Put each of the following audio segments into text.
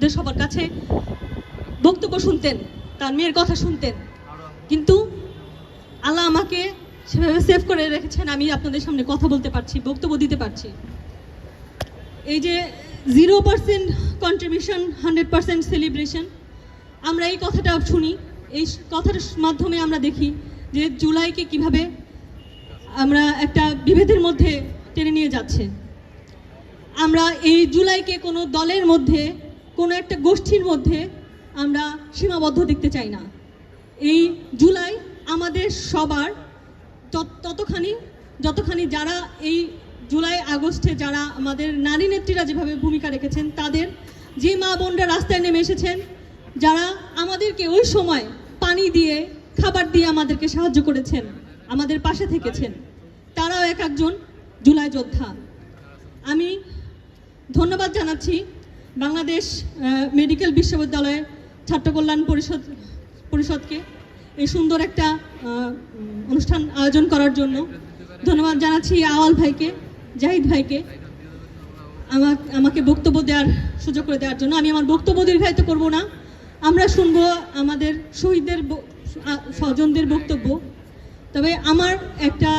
আপনাদের সবার কাছে বক্তব্য শুনতেন তার মেয়ের কথা শুনতেন। কিন্তু আল্লাহ আমাকে সেভাবে সেভ করে রেখেছেন, আমি আপনাদের সামনে কথা বলতে পারছি, বক্তব্য দিতে পারছি। এই যে zero percent contribution hundred percent celebration আমরা এই কথাটা শুনি, এই কথাটার মাধ্যমে আমরা দেখি যে জুলাইকে কীভাবে আমরা একটা বিভেদের মধ্যে টেনে নিয়ে যাচ্ছে। আমরা এই জুলাইকে কোনো দলের মধ্যে কোনো একটা গোষ্ঠীর মধ্যে আমরা সীমাবদ্ধ দেখতে চাই না। এই জুলাই আমাদের সবার ততখানি, যতখানি যারা এই জুলাই আগস্টে যারা আমাদের নারী নেত্রীরা যেভাবে ভূমিকা রেখেছেন, তাদের যে মা বোনরা রাস্তায় নেমে এসেছেন, যারা আমাদেরকে ওই সময় পানি দিয়ে, খাবার দিয়ে আমাদেরকে সাহায্য করেছেন, আমাদের পাশে থেকেছেন, তারাও এক একজন জুলাই যোদ্ধা। আমি ধন্যবাদ জানাচ্ছি বাংলাদেশ মেডিকেল বিশ্ববিদ্যালয় ছাত্র কল্যাণ পরিষদ, পরিষদকে এই সুন্দর একটা অনুষ্ঠান আয়োজন করার জন্য ধন্যবাদ জানাচ্ছি আওয়াল ভাইকে, জাহিদ ভাইকে আমার আমাকে বক্তব্য দেওয়ার সুযোগ করে দেওয়ার জন্য। আমি আমার বক্তব্য দীর্ঘায়িত করব না। আমরা শুনব আমাদের শহীদদের স্বজনদের বক্তব্য। তবে আমার একটা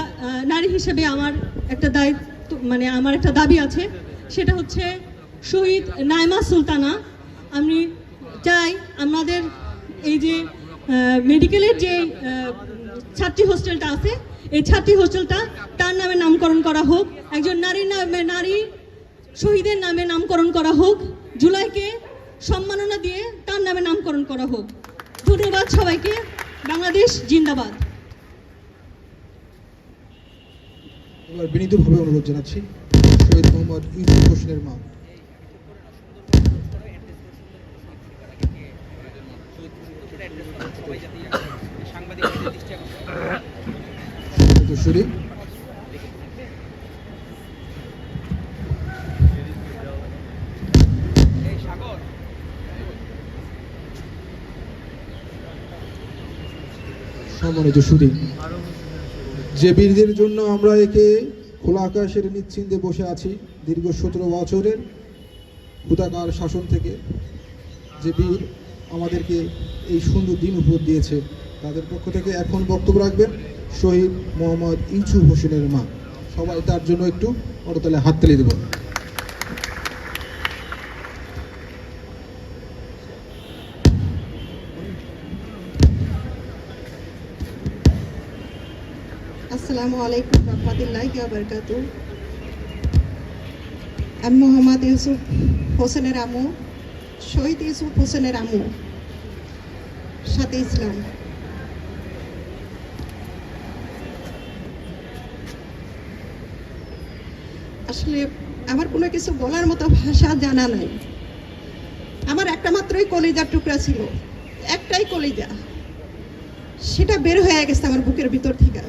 নারী হিসেবে আমার একটা দায়িত্ব মানে আমার একটা দাবি আছে। সেটা হচ্ছে শহীদ নাইমা সুলতানা, আমি চাই আমাদের এই যে মেডিকেলের যে ছাত্রী হোস্টেলটা আছে, এই ছাত্রী হোস্টেলটা তার নামে নামকরণ করা হোক, একজন নারীর নামে, নারী শহীদের নামে নামকরণ করা হোক, জুলাইকে সম্মাননা দিয়ে তার নামে নামকরণ করা হোক। ধন্যবাদ সবাইকে, বাংলাদেশ জিন্দাবাদ। বিনীতভাবে অনুরোধ জানাচ্ছি, শহীদ মোহাম্মদ ইউসুফ হোসেনের মা। যে বীরদের জন্য আমরা একে খোলা আকাশের নিশ্চিন্তে বসে আছি দীর্ঘ সতেরো বছরের হুতাকার শাসন থেকে, যে বীর আমাদেরকে এই সুন্দর দিন উপহার দিয়েছে। তাদের পক্ষ থেকে এখন বক্তব্য রাখবেন শহীদ মোহাম্মদ ইউসুফ হোসেনের মা। সবাই তার জন্য একটু অরতালে হাততালি দেব। আসসালামু আমি মোহাম্মদ ইউসুফ হোসেনের আমু শহীদ ইউসুফ হোসেনের আমু সাথে ইসলাম। আসলে আমার কোনো কিছু বলার মতো ভাষা জানা নাই। আমার একটা মাত্রই কলিজার টুকরা ছিল, একটাই কলিজা। সেটা বের হয়ে গেছে আমার বুকের ভিতর থেকে।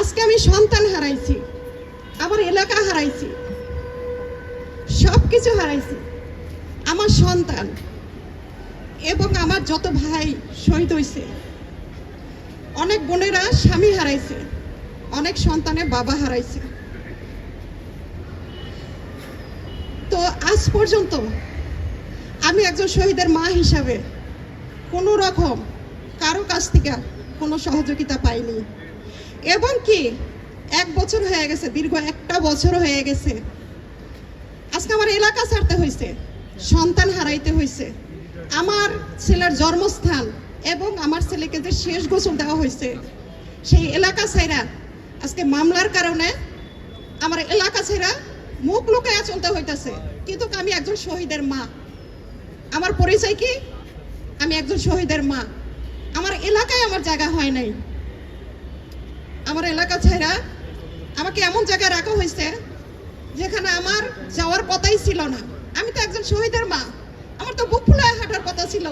আজকে আমি সন্তান হারাইছি আমার এলাকা হারাইছি। সব কিছু হারাইছি। আমার সন্তান এবং আমার যত ভাই শহীদ হয়েছে অনেক বোনেরা স্বামী হারাইছে, অনেক সন্তানের বাবা হারাইছে। তো আজ পর্যন্ত আমি একজন শহীদের মা হিসাবে কোনো রকম কারও কাছ থেকে কোনো সহযোগিতা পাইনি। এবং কি, এক বছর হয়ে গেছে, দীর্ঘ একটা বছর হয়ে গেছে আমার এলাকা ছাড়তে হয়েছে সন্তান হারাইতে হয়েছে আমার ছেলের জন্মস্থান এবং আমার ছেলেকে যে শেষ গোসল দেওয়া হয়েছে সেই এলাকা ছাইরা আজকে মামলার কারণে আমার এলাকা ছাইরা মুখ লুকাইয়া চলতে হইতেছে। কিন্তু আমি একজন শহীদের মা। আমার পরিচয় কি? আমি একজন শহীদের মা। আমার এলাকায় আমার জায়গা হয় নাই। আমার এলাকা ছেড়া আমাকে এমন জায়গায় রাখা হয়েছে যেখানে আমার যাওয়ার কথাই ছিল না। আমি তো একজন শহীদের মা। আমার তো বুক ফুলায় হাঁটার কথা ছিল।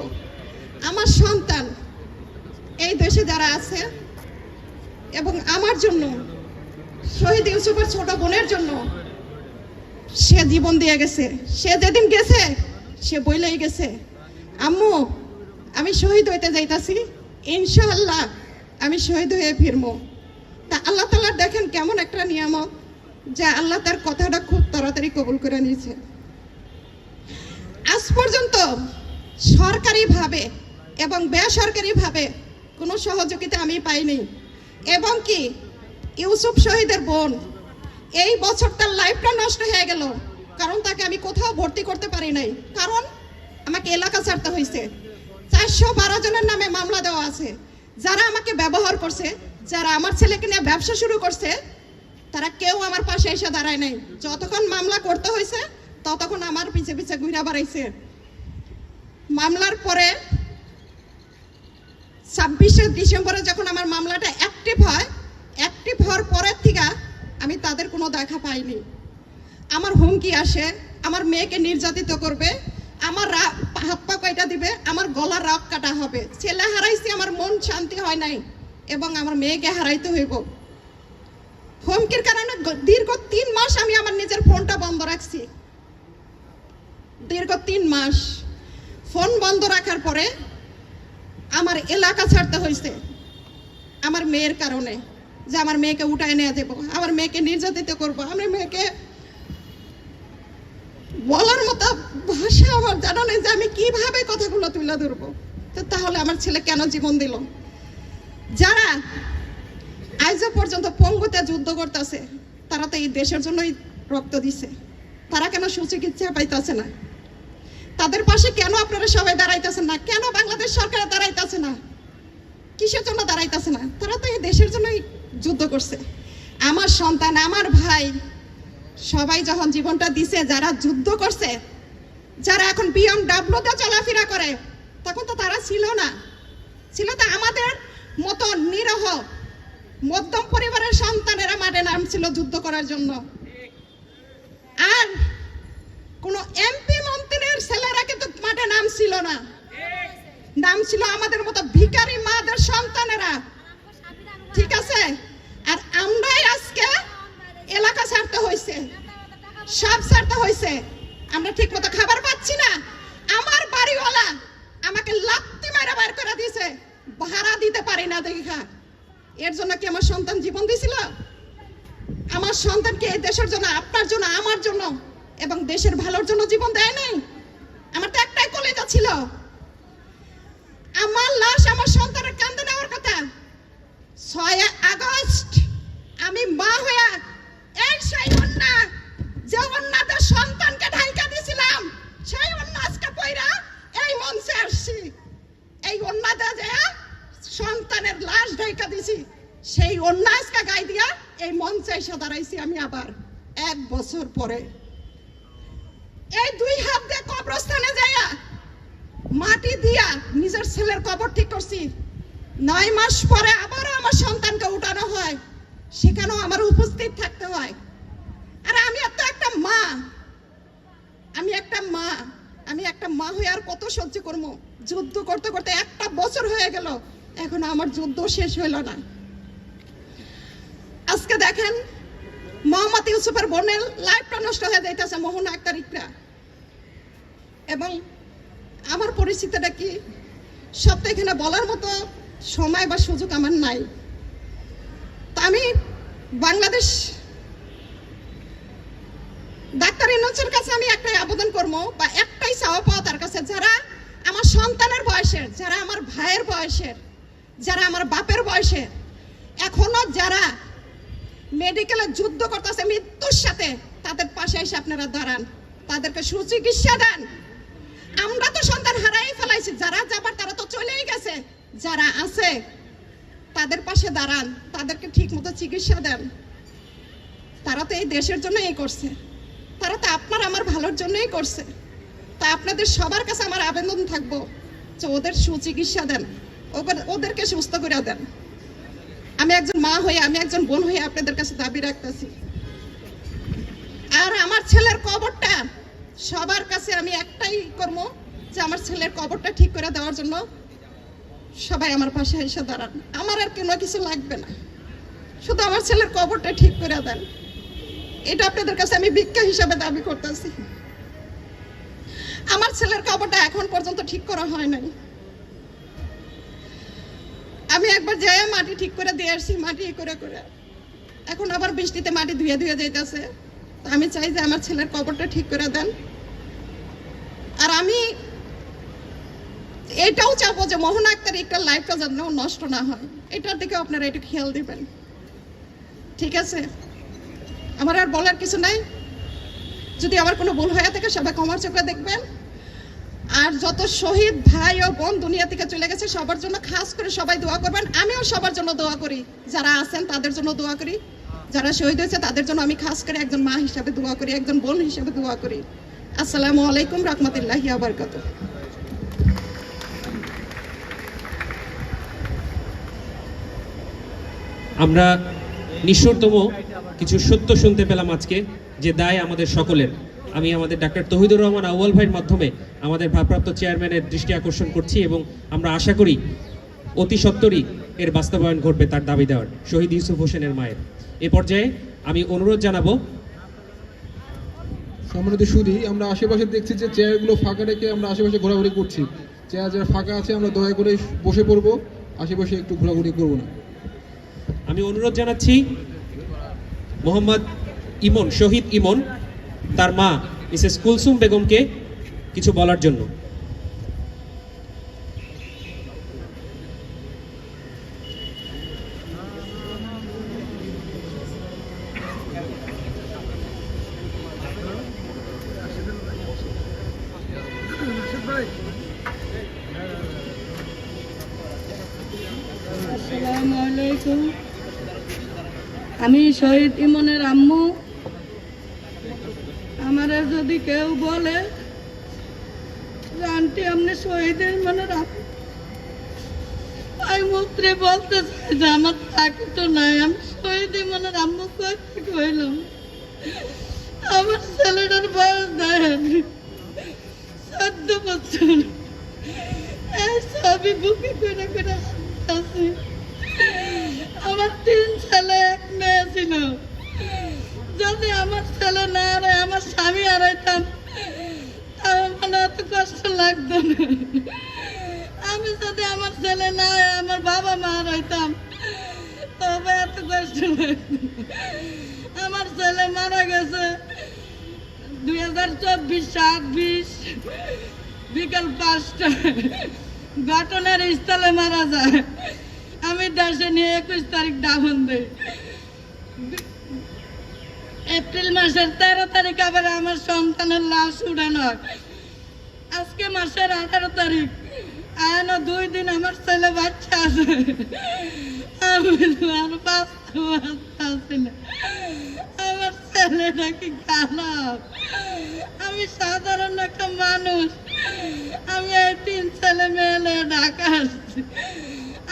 আমার সন্তান এই দেশে যারা আছে এবং আমার জন্য, শহীদ ইউসুফের ছোট বোনের জন্য সে জীবন দিয়ে গেছে। সে যেদিন গেছে, সে বইলেই গেছে। আম্মু, আমি শহীদ হইতে যাইতাছি। ইনশাআল্লাহ আমি শহীদ হয়ে ফিরবো তা আল্লাহ তাআলা দেখেন কেমন একটা নিয়ামক যে আল্লাহ তার কথাটা খুব তাড়াতাড়ি কবুল করে নিয়েছে। আজ পর্যন্ত সরকারিভাবে এবং বেসরকারিভাবে কোনো সহযোগিতা আমি পাইনি। এবং কি ইউসুফ শহীদের বোন, এই বছর তার লাইফটা নষ্ট হয়ে গেল। কারণ তাকে আমি কোথাও ভর্তি করতে পারি নাই। কারণ আমাকে এলাকা ছাড়তে হয়েছে। চারশো বারো জনের নামে মামলা দেওয়া আছে। যারা আমাকে ব্যবহার করছে, যারা আমার ছেলেকে নিয়ে ব্যবসা শুরু করছে তারা কেউ আমার পাশে এসে দাঁড়ায় নাই। যতক্ষণ মামলা করতে হয়েছে, ততক্ষণ আমার পিছে পিছে ঘুরে বেড়াইছে। মামলার পরে ছাব্বিশে ডিসেম্বরে যখন আমার মামলাটা অ্যাক্টিভ হয় অ্যাক্টিভ হওয়ার পরের থেকে আমি তাদের কোনো দেখা পাইনি। আমার হুমকি আসে, আমার মেয়েকে নির্যাতিত করবে, আমার হাত পা কয়টা দিবে, আমার গলার রাগ কাটা হবে। ছেলে হারাইছি, আমার মন শান্তি হয় নাই, এবং আমার মেয়েকে হারাইতে হইব। হুমকির কারণে দীর্ঘ তিন মাস আমি আমার নিজের ফোনটা বন্ধ রাখছি। দীর্ঘ তিন মাস। ফোন বন্ধ রাখার পরে আমার এলাকা ছাড়তে হয়েছে। আমার মেয়ের কারণে যে আমার মেয়েকে উঠায় নিয়ে দেবো আমার মেয়েকে নির্যাতিত করব, আমার মেয়েকে বলার মতো ভাষা আমার জানা নেই যে আমি কীভাবে কথাগুলো তুলে ধরবো। তো তাহলে আমার ছেলে কেন জীবন দিল? যারা আজও পর্যন্ত পঙ্গুতে যুদ্ধ করতেছে, তারা তো এই দেশের জন্যই রক্ত দিছে। তারা কেন সুচিকিৎসা পাইতেছে না? তাদের পাশে কেন আপনারা সবাই দাঁড়াইতেছেন না? কেন বাংলাদেশ সরকার দাঁড়াইতেছে না? কিসের জন্য দাঁড়াইতেছে না? তারা তো এই দেশের জন্যই যুদ্ধ করছে। আমার সন্তান, আমার ভাই, সবাই যখন জীবনটা দিছে, যারা যুদ্ধ করছে, যারা এখন বিএমডাব্লিউতে চলাফেরা করে, তখন তো তারা ছিল না। ছিল তো আমাদের মতো নিরহ মধ্যম পরিবারের সন্তানেরা মাঠে নামছিল যুদ্ধ করার জন্য। আর কোন এমপি মন্ত্রীর ছেলেরা কিন্তু মাঠে নামছিল না। নাম ছিল আমাদের মতো ভিখারি মাদের সন্তানেরা। ঠিক আছে? আর আমরাই আজকে এলাকা ছাড়তে হয়েছে সব ছাড়তে হয়েছে আমরা ঠিক মতো খাবার পাচ্ছি না। আমার বাড়িওয়ালা আমাকে লাত্তি মারা বার করে দিয়েছে। ভাড়া দিতে পারি না দেখা। এর জন্য কি আমার সন্তান জীবন দিয়েছিল? আমার সন্তানকে এই দেশের জন্য, আপনার জন্য, আমার জন্য এবং দেশের ভালোর জন্য জীবন দেয় নাই? আমার তো একটাই কলেজা ছিল। আমার লাশ আমার সন্তানের কান্দে নেওয়ার কথা। ছয় আগস্ট আমি মা হয়ে সন্তানের লাশ ঢাইকা দিছি, সেই অন্যা গাই দিয়া এই মঞ্চে এসে দাঁড়াইছি আমি আবার এক বছর পরে। এই দুই হাত দিয়ে কবরস্থানে যাইয়া মাটি দিয়া নিজের ছেলের কবর ঠিক করছি। নয় মাস পরে আবারও আমার সন্তানকে উঠানো হয়, সেখানেও আমার উপস্থিত থাকতে হয়। আর আমি তো একটা মা, আমি একটা মা, আমি একটা মা হয়ে আর কত সহ্য করব? যুদ্ধ করতে করতে একটা বছর হয়ে গেল এখন আমার যুদ্ধ শেষ হইল না। আজকে দেখেন, মোহাম্মদ ইউসুফের বোনের লাইফটা নষ্ট হয়ে যাইতেছে মোহন আক্তার ইকরা এবং আমার পরিস্থিতিটা কি? সব তো এখানে বলার মতো সময় বা সুযোগ আমার নাই। তা আমি বাংলাদেশ ডাক্তার ইনোচের কাছে আমি একটাই আবেদন করব বা একটাই চাওয়া পাওয়া তার কাছে, যারা আমার সন্তানের বয়সের, যারা আমার ভাইয়ের বয়সের যারা আমার বাপের বয়সে, এখনও যারা মেডিকেলে যুদ্ধ করতেছে মৃত্যুর সাথে, তাদের পাশে এসে আপনারা দাঁড়ান। তাদেরকে সুচিকিৎসা দেন। আমরা তো সন্তান হারাই ফেলাইছি, যারা যাবার তারা তো চলেই গেছে। যারা আছে, তাদের পাশে দাঁড়ান, তাদেরকে ঠিক মতো চিকিৎসা দেন। তারা তো এই দেশের জন্য এই করছে। তারা তো আপনার, আমার ভালোর জন্যই করছে। তা আপনাদের সবার কাছে আমার আবেদন থাকব যে ওদের সুচিকিৎসা দেন। ওদেরকে সুস্থ করে দেন। আমি একজন মা হয়ে, আমি একজন বোন হয়ে আপনাদের কাছে দাবি রাখতেছি। আর আমার ছেলের কবরটা সবার কাছে আমি একটাই করব যে আমার ছেলের কবরটা ঠিক করে দেওয়ার জন্য সবাই আমার পাশে এসে দাঁড়ান। আমার আর কোনো কিছু লাগবে না। শুধু আমার ছেলের কবরটা ঠিক করে দেন। এটা আপনাদের কাছে আমি ভিক্ষা হিসাবে দাবি করতেছি। আমার ছেলের কবরটা এখন পর্যন্ত ঠিক করা হয় নাই। একবার যাই মাটি ঠিক করে দিয়ে আসছি মাটি করে করে। এখন আবার বৃষ্টিতে মাটি ধুয়ে ধুয়ে যাইতেছে। আমি চাই যে আমার ছেলের কবরটা ঠিক করে দেন। আর আমি এটাও চাবো যে মোহন আক্তার একটা লাইফটা যেন নষ্ট না হয়। এটার দিকে আপনারা একটু খেয়াল দিবেন। ঠিক আছে? আমার আর বলার কিছু নাই? যদি আমার কোনো ভুল হয়ে থাকে, সবাই কমার চোখে দেখবেন। আর যত শহীদ ভাই ও বোন দুনিয়া থেকে চলে গেছে, সবার জন্য খাস করে সবাই দোয়া করবেন। আমিও সবার জন্য দোয়া করি। যারা আছেন, তাদের জন্য দোয়া করি। যারা শহীদ হয়েছে, তাদের জন্য আমি খাস করে একজন মা হিসাবে দোয়া করি, একজন বোন হিসাবে দোয়া করি। আসসালামু আলাইকুম রহমতুল্লাহি আবরকাত আমরা নিঃস্বরতম কিছু সত্য শুনতে পেলাম আজকে। যে দায় আমাদের সকলের। আমি আমাদের ডাক্তার তহিদুর রহমান আউয়াল ভাইয়ের মাধ্যমে আমাদের ভারপ্রাপ্ত চেয়ারম্যানের দৃষ্টি আকর্ষণ করছি এবং আমরা আশা করি অতি সত্বরই এর বাস্তবায়ন ঘটবে তার দাবি দেওয়ার। শহীদ ইউসুফ হোসেনের মায়ের। এ পর্যায়ে আমি অনুরোধ জানাব সম্মানিত সুদী আমরা আশেপাশে দেখছি যে চেয়ারগুলো ফাঁকা রেখে আমরা আশেপাশে ঘোরাঘুরি করছি। চেয়ার যারা ফাঁকা আছে আমরা দয়া করে বসে পড়ব। আশেপাশে একটু ঘোরাঘুরি করব না। আমি অনুরোধ জানাচ্ছি মোহাম্মদ ইমন, শহীদ ইমন, তার মা, মিসেস কুলসুম বেগমকে কিছু বলার জন্য। আমি শহীদ ইমনের আম্মু আমারে যদি কেউ বলে, যে, আন্টি, আপনি শহীদের ইমনের আম্মু আমি মুত্রে বলতে চাই যে, আমার চাকরি তো নাই, আমি শহীদ ইমনের আম্মু থেকে হইলাম? আমার ছেলেটার বয়স দেখেন, চোদ্দ বছর। ছবি বুকে করে করে আমার তিন ছেলে, এক মেয়ে ছিল। যদি আমার ছেলে না হারায় আমার স্বামী হারাইতাম তাও মানে এত কষ্ট লাগতো না। আমি যদি আমার ছেলে না, আমার বাবা মা হারাইতাম তবে এত কষ্ট লাগতো আমার ছেলে মারা গেছে দুই হাজার চব্বিশ সাত বিশ বিকাল পাঁচটা। ঘটনার স্থলে মারা যায়। আমি দেশে নিয়ে একুশ তারিখ দাফন দেই। এপ্রিল মাসের তেরো তারিখ আবার আমার সন্তানের লাশ উড়ানো হয়। আজকে মাসের আঠারো তারিখ। আয়ানো, দুই দিন আমার ছেলে বাচ্চা আছে। আমি আমার ছেলেটা খারাপ? আমি সাধারণ একটা মানুষ। আমি এই তিন ছেলে মেয়ে নিয়ে ঢাকা আসছি।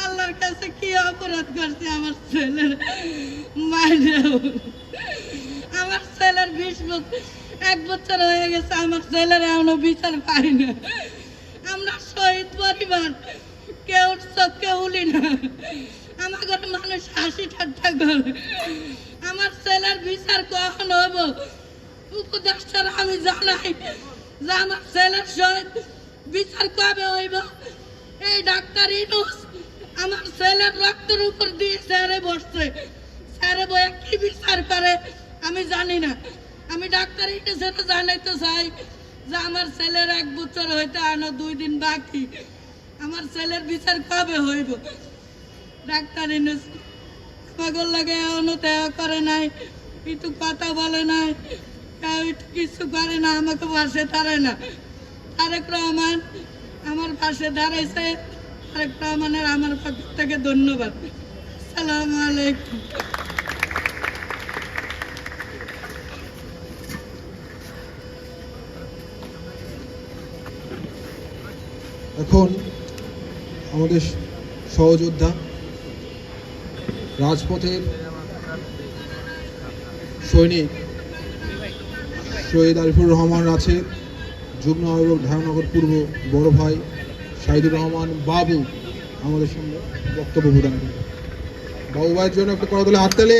আল্লাহর কাছে কি অপরাধ করছি আমার ছেলের মায়ের আমার ছেলের বিশ এক বছর হয়ে গেছে আমার ছেলের এখনও বিচার পাই না। আমরা শহীদ পরিবার। কেউ চোখে উলি না। আমার ঘরে মানুষ হাসি ঠাট্টা করে। আমার ছেলের বিচার কখন হব? উপদেষ্টার আমি জানাই যে আমার ছেলের শহীদ বিচার কবে হইব? এই ডাক্তার ইনুস আমার ছেলের রক্তের উপর দিয়ে স্যারে বসছে। স্যারে বয়ে কি বিচার করে? আমি জানি না। আমি ডাক্তার ইনুসের জানাইতে চাই যে আমার ছেলের এক বছর হইতে আনো, দুই দিন বাকি। আমার ছেলের বিচার কবে হইব? ডাক্তার পাগল লাগে, এখনও দেওয়া করে নাই, একটু কথা বলে নাই। কিছু করে না, আমাকে পাশে দাঁড়ায় না। তারেক রহমান আমার পাশে দাঁড়াইছে। তারেক রহমানের আমার পক্ষ থেকে ধন্যবাদ। সালাম আলাইকুম। এখন আমাদের সহযোদ্ধা রাজপথের সৈনিক শহীদ আরিফুর রহমান আছে, যুগ্ম আহ্বায়ক ঢাকানগর পূর্ব বড় ভাই শাহিদুর রহমান বাবু আমাদের সঙ্গে বক্তব্য প্রদান করবেন বাবু ভাইয়ের জন্য একটা করতলে হাততালি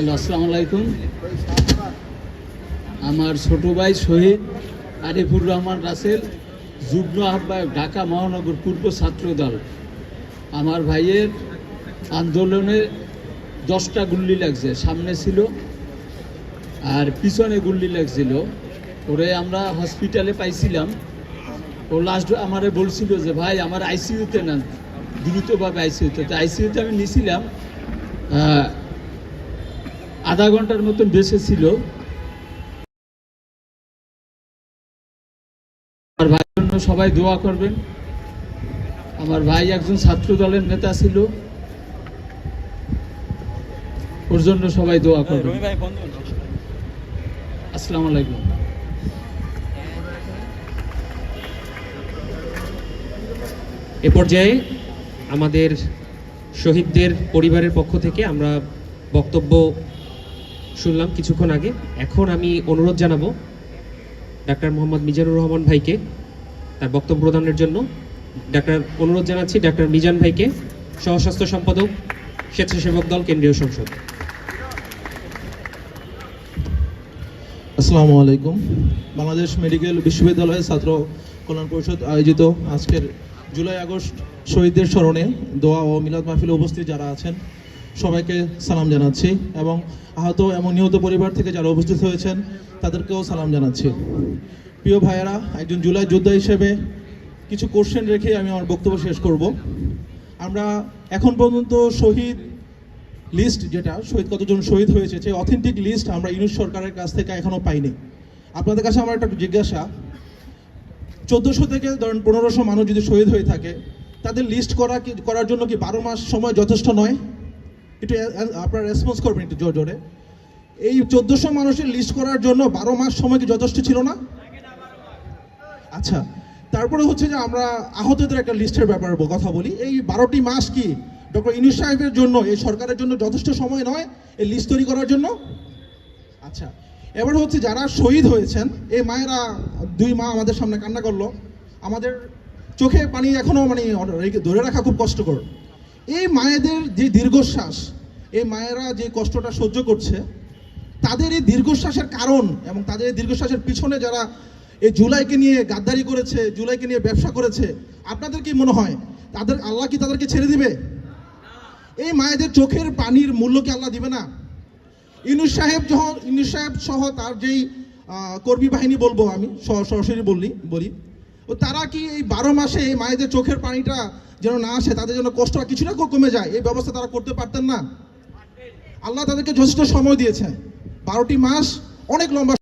হ্যালো আসসালামু আলাইকুম। আমার ছোট ভাই শহীদ আরিফুর রহমান রাসেল যুগ্ম আহ্বায়ক ঢাকা মহানগর পূর্ব ছাত্র দল। আমার ভাইয়ের আন্দোলনে দশটা গুল্লি লাগছে সামনে ছিল আর পিছনে গুল্লি লাগছিল। ওরে আমরা হসপিটালে পাইছিলাম। ও লাস্ট আমারে বলছিল যে ভাই আমার আইসিইউতে না দ্রুতভাবে আইসিইউতে তো আইসিইউতে আমি নিছিলাম। আহ, আধা ঘণ্টার মতন বেঁচে ছিল। আমার ভাইয়ের জন্য সবাই দোয়া করবেন। আমার ভাই একজন ছাত্র দলের নেতা ছিল। ওর জন্য সবাই দোয়া করবেন। আসসালামু আলাইকুম। এ পর্যায়ে আমাদের শহীদদের পরিবারের পক্ষ থেকে আমরা বক্তব্য শুনলাম কিছুক্ষণ আগে। এখন আমি অনুরোধ জানাব ডাক্তার মোহাম্মদ মিজানুর রহমান ভাইকে তার বক্তব্য প্রদানের জন্য। ডাক্তার, অনুরোধ জানাচ্ছি ডাক্তার মিজান ভাইকে, সহস্বাস্থ্য সম্পাদক, স্বেচ্ছাসেবক দল, কেন্দ্রীয় সংসদ। আসসালামু আলাইকুম। বাংলাদেশ মেডিকেল বিশ্ববিদ্যালয়ের ছাত্র কল্যাণ পরিষদ আয়োজিত আজকের জুলাই আগস্ট শহীদদের স্মরণে দোয়া ও মিলাদ মাহফিলে উপস্থিত যারা আছেন সবাইকে সালাম জানাচ্ছি এবং আহত এবং নিহত পরিবার থেকে যারা উপস্থিত হয়েছেন, তাদেরকেও সালাম জানাচ্ছি। প্রিয় ভাইয়েরা, একজন জুলাই যোদ্ধা হিসেবে কিছু কোশ্চেন রেখে আমি আমার বক্তব্য শেষ করব। আমরা এখন পর্যন্ত শহীদ লিস্ট যেটা, শহীদ কতজন শহীদ হয়েছে, সেই অথেন্টিক লিস্ট আমরা ইউনিট সরকারের কাছ থেকে এখনও পাইনি। আপনাদের কাছে আমার একটা জিজ্ঞাসা, চোদ্দোশো থেকে ধরেন পনেরোশো মানুষ যদি শহীদ হয়ে থাকে, তাদের লিস্ট করা করার জন্য কি বারো মাস সময় যথেষ্ট নয়? একটু আপনারা রেসপন্স করবেন একটু জোর জোরে। এই চোদ্দোশো মানুষের লিস্ট করার জন্য বারো মাস সময় কি যথেষ্ট ছিল না? আচ্ছা তারপরে হচ্ছে যে আমরা আহতদের একটা লিস্টের ব্যাপারে কথা বলি। এই বারোটি মাস কি ডক্টর ইনুস সাহেবের জন্য, এই সরকারের জন্য যথেষ্ট সময় নয় এই লিস্ট তৈরি করার জন্য? আচ্ছা এবার হচ্ছে যারা শহীদ হয়েছেন, এই মায়েরা দুই মা আমাদের সামনে কান্না করল। আমাদের চোখে পানি এখনও মানে ধরে রাখা খুব কষ্টকর। এই মায়েদের যে দীর্ঘশ্বাস, এই মায়েরা যে কষ্টটা সহ্য করছে, তাদের এই দীর্ঘশ্বাসের কারণ এবং তাদের এই দীর্ঘশ্বাসের পিছনে যারা এই জুলাইকে নিয়ে গাদ্দারি করেছে, জুলাইকে নিয়ে ব্যবসা করেছে, আপনাদের কি মনে হয়? তাদের, আল্লাহ কি তাদেরকে ছেড়ে দিবে? এই মায়েদের চোখের পানির মূল্য কি আল্লাহ দিবে না? ইনুস সাহেব যখন ইনুস সাহেব সহ তার যেই কর্মী বাহিনী বলব আমি সরাসরি বললি, বলি তারা কি এই বারো মাসে মায়েদের চোখের পানিটা যেন না আসে, তাদের জন্য কষ্ট কিছুটা কমে যায়। এই ব্যবস্থা তারা করতে পারতেন না। আল্লাহ তাদেরকে যথেষ্ট সময় দিয়েছে বারোটি মাস অনেক লম্বা